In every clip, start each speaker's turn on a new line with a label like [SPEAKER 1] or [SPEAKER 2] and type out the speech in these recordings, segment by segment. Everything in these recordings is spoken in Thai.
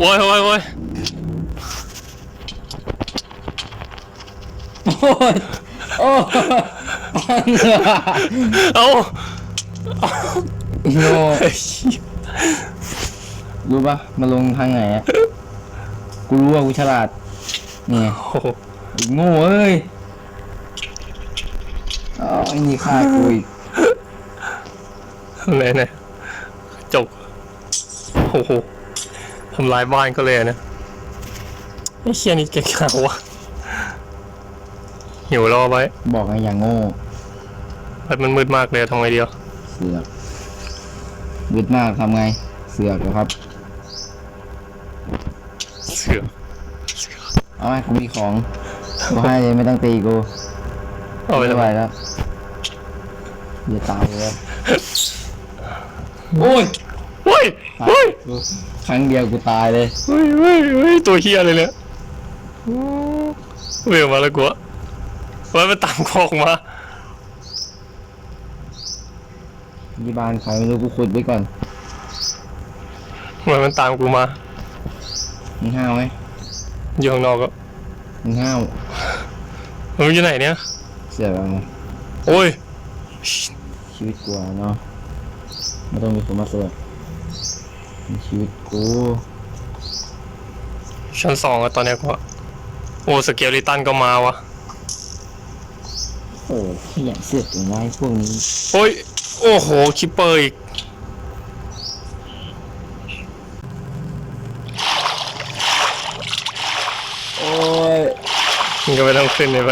[SPEAKER 1] โอ้ยโอ้ยโอ้ย
[SPEAKER 2] โอ้ยโอ้ย
[SPEAKER 1] เอ้า
[SPEAKER 2] โง่
[SPEAKER 1] ไอ้เหี้ย
[SPEAKER 2] รู้ปะมาลงทางไหนอะกูรู้ว่ากูฉลาดนี่ไง
[SPEAKER 1] โอ้โห
[SPEAKER 2] ไอ้โง่เอ้ยอ๋อไอ้นี่ฆ่ากูอีก
[SPEAKER 1] อะไรเนี่ยจกโอ้โหทำลายบ้านก็เลยอะนะไอ้เชี่ยนี่เก่งขาวะหิวรอไว้
[SPEAKER 2] บอกไงอย่างโง่
[SPEAKER 1] แต่มันมืดมากเลยทำไงเดียว
[SPEAKER 2] เสือกบึดมากทำไง เสือกเหรอครับ
[SPEAKER 1] เสือ
[SPEAKER 2] เอาไหมกูมีของกูให้เลยไม่ต้องตีกู
[SPEAKER 1] เอาไป
[SPEAKER 2] ไม่
[SPEAKER 1] แล้ว
[SPEAKER 2] ไหวแล้วอย่าตายเลยโอ้ย
[SPEAKER 1] เฮ้ย เฮ้ย
[SPEAKER 2] ครั้งเดียวกูตายเลย
[SPEAKER 1] เฮ้ยเฮ้ยเฮ้ยตัวเฮียเลยเนี่ยเวลมาแล้วกูอะไว้มันตามคอกมา
[SPEAKER 2] ที่บ้านใครไม่รู้กูขุดไว้ก่อน
[SPEAKER 1] ไว้มันตามกูมา
[SPEAKER 2] มึงห้าวไหม
[SPEAKER 1] อยู่ข้างนอกก็
[SPEAKER 2] มึงห้าว
[SPEAKER 1] มันอยู่ไหนเนี่ย
[SPEAKER 2] เสือกเอาไง
[SPEAKER 1] โอ้ย
[SPEAKER 2] ชีวิตกูอะเนาะไม่ต้องมีคนมาเสือกมัน ชีวิตกู
[SPEAKER 1] ชั้นสองอะตอนเนี้ยกูอะโอ้สเกลลิตันก็มาวะ
[SPEAKER 2] โอ้ขยันเสือกอย่างไรพวกนี้
[SPEAKER 1] โอ้ยโอ้โหคิปเปอร์อีก
[SPEAKER 2] โอ้ย
[SPEAKER 1] มันก็ไม่ต้องขึ้นเลยไป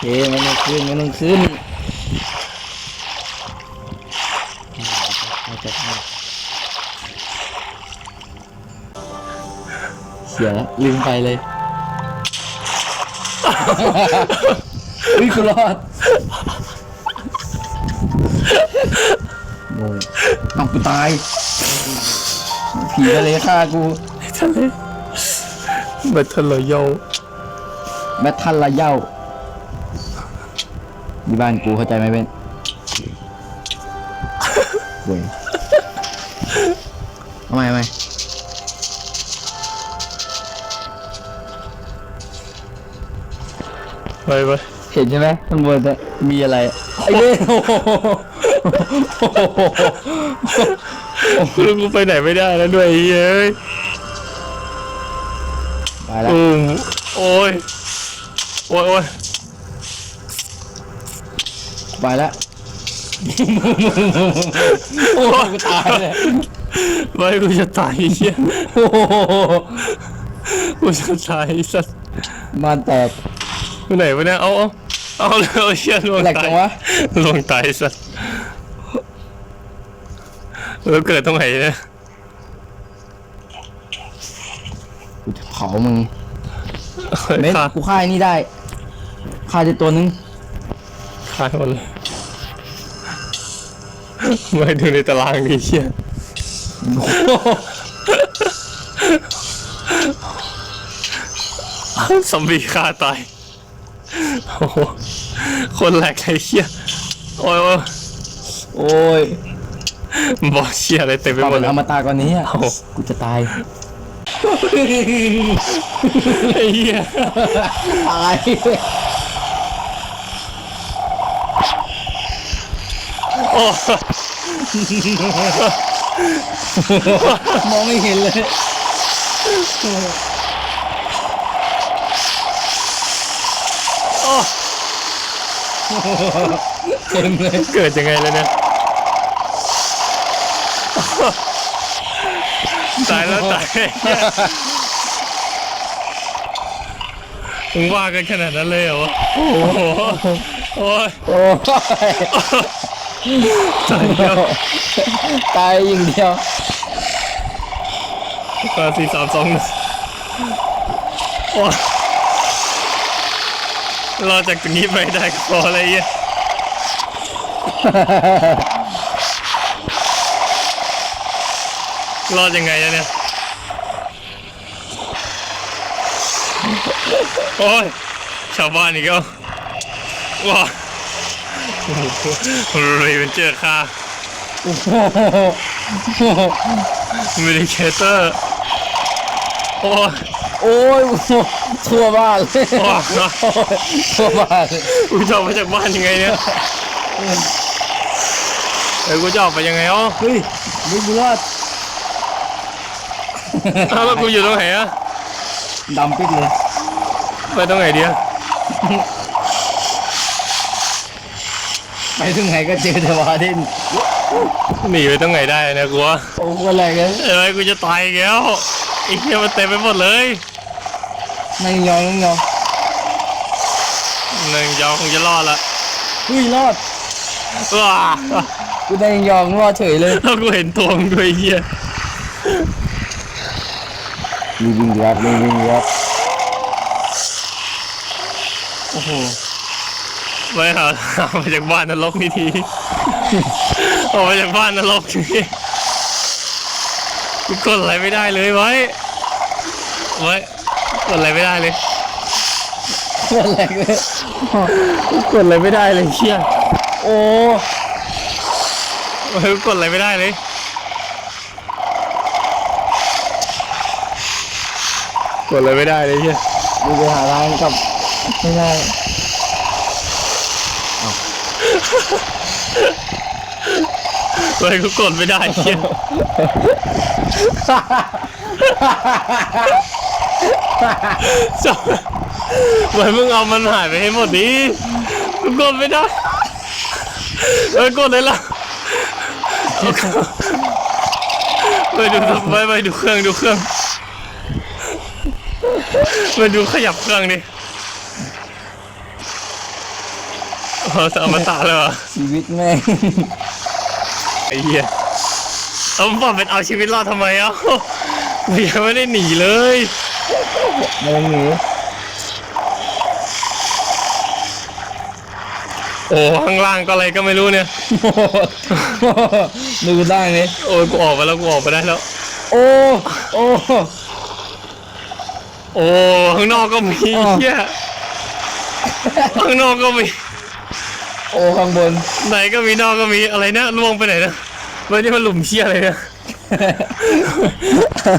[SPEAKER 2] เฮ้ไม่ต้องขึ้นไม่ต้องขึ้น เสียแล้วลืมไปเลยอุ้ยกูรอดโง่เอากูตาย ผีทะเลฆ่ากู
[SPEAKER 1] ทะเลแบทเทิลรอยัล
[SPEAKER 2] แบททันละเย้าที่บ้านกูเข้าใจไหมเบนเว้ยเอาใหม่เอาใหม่
[SPEAKER 1] ไปไป
[SPEAKER 2] เห็นใช่ไหมข้างบนน่ะมีอะไรไอ้เบนโอ้โห
[SPEAKER 1] แล้วกูไปไหนไม่ได้แล้วด้วยไอ้เหี้ยเอ้ย
[SPEAKER 2] ไปแล้ว
[SPEAKER 1] อืมโอ้ยโอ้ยโอ้ย
[SPEAKER 2] ไปแล้วโอ้โหกูตายเลย
[SPEAKER 1] ไปกูจะตายไอ้เหี้ย
[SPEAKER 2] โอ้โห
[SPEAKER 1] กูจะตายไอ้สัส
[SPEAKER 2] มานแตก
[SPEAKER 1] ไปไหนวะเนี่ย เอาเอาเอาเลยเอาเชี่ยลวง
[SPEAKER 2] แหลก
[SPEAKER 1] ตา
[SPEAKER 2] จั
[SPEAKER 1] ย
[SPEAKER 2] งวะ
[SPEAKER 1] ลวงตายไอ้สัสแล้วเกิดตรงไหนเนี่ย
[SPEAKER 2] กูจะเผามึงเบน
[SPEAKER 1] ฆ่า
[SPEAKER 2] กูฆ่าไอ้นี่ได้ฆ่าได้ตัวนึง
[SPEAKER 1] ฆ่าหมดเลยไม่ดูในตารางดิเชี่ยซอมบี้ฆ่าตาย โอ้โหคนแหลกไอ้เชี่ยโอ้ยโอ้ย
[SPEAKER 2] โอ้ย
[SPEAKER 1] บอกเชี่ยอะไรเต็มไป
[SPEAKER 2] ปรับ
[SPEAKER 1] หม
[SPEAKER 2] เป็
[SPEAKER 1] ด
[SPEAKER 2] น
[SPEAKER 1] เลย
[SPEAKER 2] อมตะกว่านี้อะ
[SPEAKER 1] โอ้โห
[SPEAKER 2] กูจะตาย
[SPEAKER 1] ไอ้เหี้ย
[SPEAKER 2] ตาย
[SPEAKER 1] โอ้
[SPEAKER 2] มองไม่เห็นเลย
[SPEAKER 1] โอ้
[SPEAKER 2] เต็มเลย
[SPEAKER 1] เกิดยังไงเลยเนี่ยตายแล้วตายไอ้เหี้ยมึงว่ากันขนาดนั้นเลยเหรอวะโอ้โหโอ้ย
[SPEAKER 2] โอ้ย
[SPEAKER 1] ตายเดียว
[SPEAKER 2] ตายอย่างเดียว
[SPEAKER 1] ตาสี่สามสองหนึ่งโอ้ย รอจากตรงนี้ไปได้ก็พออะไรเงี้ยรอดยังไงเนี่ยโอ้ยชาวบ้านอีกแล้วว้าโอ้โหเรเวนเจอร์ค่า
[SPEAKER 2] โอ้โห
[SPEAKER 1] มิลิเคเตอร์โอ้ย
[SPEAKER 2] โอ้ยทั่วบ้านเลย
[SPEAKER 1] โอ้ย
[SPEAKER 2] ทั่วบ้านเลย
[SPEAKER 1] กูจะออกมาจากบ้านยังไงเนี่ยเออกูจะออกไปยังไงอ๋อ
[SPEAKER 2] เฮ้ยไม่กูรอด
[SPEAKER 1] อ้าวแล้วกูอยู่ตรงไหนอะ
[SPEAKER 2] ดำปิดเลย
[SPEAKER 1] ไปตรงไหนเดียว
[SPEAKER 2] ไปถึงไหนก็เจอแต่วาเด่น
[SPEAKER 1] หนีไปตรงไหนได้เนะกูว่า
[SPEAKER 2] โอ้โหอะไรกัน
[SPEAKER 1] เอ้ยกูจะตายอีกแล้วไอ้เหี้ยมันเต็มไปหมดเลย
[SPEAKER 2] นั่งยองนั่งยอง
[SPEAKER 1] หนึ่งยาวคงจะรอดละ
[SPEAKER 2] เฮ้ยรอด
[SPEAKER 1] ว้า
[SPEAKER 2] กูได้ยองรอดเฉยเลย
[SPEAKER 1] แล้วกูเห็นตัวมึงด้วยไอ้เหี้ย
[SPEAKER 2] มีวิ่งรับมีวิ่งรับ
[SPEAKER 1] โอ้โหไปหาหามาจากบ้านนรกนี่ทีออกมาจากบ้านนรกนี่กูกดอะไรไม่ได้เลยไว้ไว้ กดอะไรไม่ได้เลย
[SPEAKER 2] อะไรเลย
[SPEAKER 1] กูกดอะไรไม่ได้เลยเชี่ย
[SPEAKER 2] โอ้
[SPEAKER 1] ไว้กูกดอะไรไม่ได้เลยกดอะไรไม่ได้เลยเชี่ย
[SPEAKER 2] ดูไปหาร้านกับไม่ได้
[SPEAKER 1] ไว้กูกดไม่ได้เชี่ย จบไว้มึงเอามันหายไปให้หมดดิกูกดไม่ได้เอ้ยกดเลยล่ะเอาเข้าไปดูไปไปดูเครื่องดูเครื่องไปดูขยับเครื่องดิเอาจะเอามาตาเลยเหรอ
[SPEAKER 2] ชีวิตแม่ง
[SPEAKER 1] ไอ้เหี้ยเอาบอกเป็นเอาชีวิตรอดทำไมเอ้ากูยังไม่ได้หนีเลย
[SPEAKER 2] ไม่ต้องหนี
[SPEAKER 1] โอ้ข้างล่างก็อะไรก็ไม่รู้เนี่ย
[SPEAKER 2] ดูได้ไหม
[SPEAKER 1] โอ้ยกูออกไปแล้วกูออกไปได้แล้ว
[SPEAKER 2] โอ้โอ้
[SPEAKER 1] โอ้ข้างนอกก็มี
[SPEAKER 2] อ๋อ
[SPEAKER 1] เหี้ยข้างนอกก็มี
[SPEAKER 2] โอ้ข้างบน
[SPEAKER 1] ไหนก็มีนอกก็มีอะไรนะล่วงไปไหนนะวันนี้มันหลุมเชี่ยอะไรเนี่ยอ้า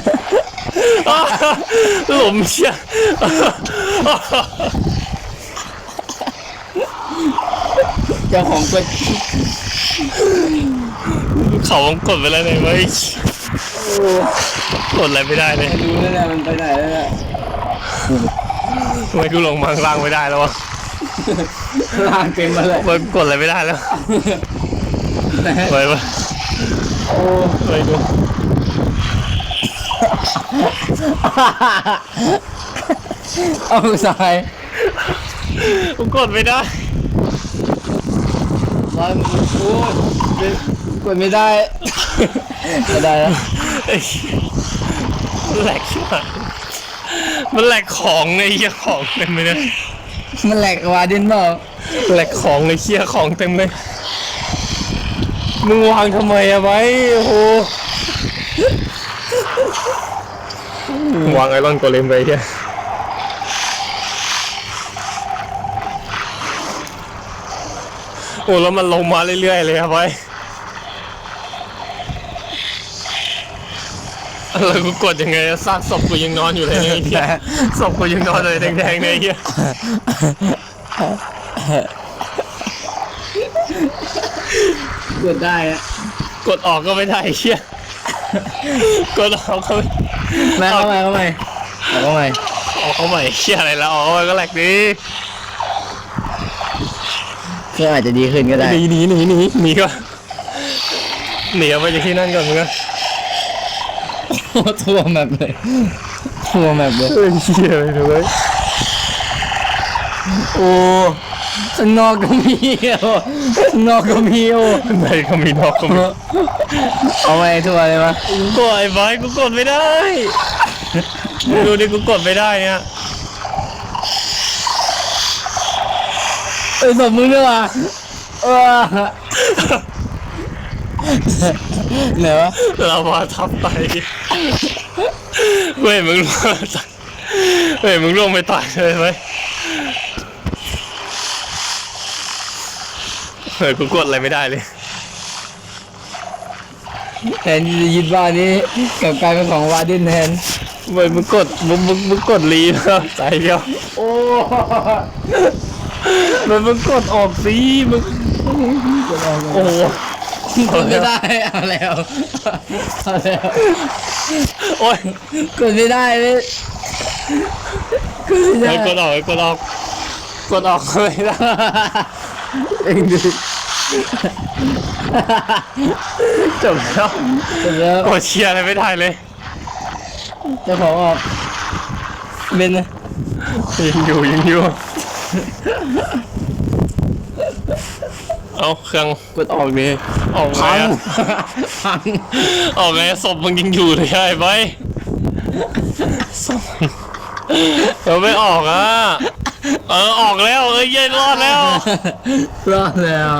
[SPEAKER 1] หลุมเชี่ย
[SPEAKER 2] เจ้าของตัว
[SPEAKER 1] เขาวงกดไปแล้วเนี่ยเว้ยกดอะไรไม่ได้เลย
[SPEAKER 2] ดูนั่นแหละมันไปไหนแล้วน่ะ
[SPEAKER 1] ทำไมกูลงมาข้างล่างไม่ได้แล้ววะ
[SPEAKER 2] ลางเต็มมาเลย
[SPEAKER 1] มันกดอะไรไม่ได้แล้ว
[SPEAKER 2] ไหน
[SPEAKER 1] ไปไป
[SPEAKER 2] โอ้
[SPEAKER 1] ไปดู
[SPEAKER 2] เอาสาย
[SPEAKER 1] กูกดไม่ได้
[SPEAKER 2] มันโอ้ยกดไม่ได้ไม่ได้แล้ว
[SPEAKER 1] ไอ้มันแหลกชิบหายมันแหลกของไอ้เหี้ยของเต็มเลยนะ
[SPEAKER 2] มันแหลกวาดินเปล่า
[SPEAKER 1] แหลกของไอ้เหี้ยของเต็มเลยมึงวางทำไมอะไว้โอ้โห วางไอรอนโกเลมไปเหี้ยโอ้แล้วมันลงมาเรื่อยๆเลยครับไว้แล้วกูกดยังไงอะซากศพกูยังนอนอยู่เลยเนี่ยไอ้เหี้ยศพกูยังนอนเลยแดงๆเนี่ยไอ้เหี้ย
[SPEAKER 2] กดได้อะ
[SPEAKER 1] กดออกก็ไม่ได้ไอ้เหี้ยกดออกก็ไม่
[SPEAKER 2] มาเข้ามาเข้ามาเอาเข้ามา
[SPEAKER 1] ออกเข้าใหม่เหี้ยอะไรแล้วออกเข้าไปก็แหลกดิ
[SPEAKER 2] เครื่องอาจจะดีขึ้นก็ได้
[SPEAKER 1] หนีหนีหนีหนีหนีก่อนหนีเอาไปจากที่นั่นก่อนมึงอะ
[SPEAKER 2] โอ้ทั่วแมปเลยทั่วแมปเลย
[SPEAKER 1] เฮ้ยเหี้ยไปเลย
[SPEAKER 2] โอ้ ข้างนอกก็มีโอ้ข้างนอกก็มีโอ้
[SPEAKER 1] ในก็มีนอกก็มี
[SPEAKER 2] เอาไปทั่วเลยปะ
[SPEAKER 1] กดไอ้ไว้กูกดไม่ได้มึงดูดิกูกดไม่ได้เนี่ย
[SPEAKER 2] เอ้ยสมมือด้วยว่ะเออไหนวะ
[SPEAKER 1] เรามาทับไปเว้ยมึงร่วงตายเว้ยมึงร่วงไปตายเลยไหม เฮ้ยกูกดอะไรไม่ได้เลย
[SPEAKER 2] แทนที่จะยึดบ้านนี้กลับกลายเป็นของวาดินแทน
[SPEAKER 1] ทำไมมึงกดมึงมึงมึงกดรีแล้วใจเดียว
[SPEAKER 2] โอ้
[SPEAKER 1] มันมึงกดออกสิมึงโอ้โห
[SPEAKER 2] กดไม่ได้เอาแล้วเอาแล้ว
[SPEAKER 1] โอ้ย
[SPEAKER 2] กดไม่ได้เลยกดไม่
[SPEAKER 1] ไอ้
[SPEAKER 2] ได้
[SPEAKER 1] กดออกไอ้กดออกกดออกเลยนะ
[SPEAKER 2] เองดู
[SPEAKER 1] จบแล้ว
[SPEAKER 2] จบแล้ว
[SPEAKER 1] กดเชียร์อะไรไม่ได้เลย
[SPEAKER 2] เจ้าของออกเบนนะ
[SPEAKER 1] ยังอยู่ยังอยู่เอาเครื่อง
[SPEAKER 2] กดออกเลย
[SPEAKER 1] ออกไง
[SPEAKER 2] พัง
[SPEAKER 1] อะ
[SPEAKER 2] พัง
[SPEAKER 1] ออกไงศพมึงยังอยู่เลยใช่ไหมศพเราไม่ออกอะ เออออกแล้วเอ้ยเยัยรอดแล้ว
[SPEAKER 2] รอดแล้ว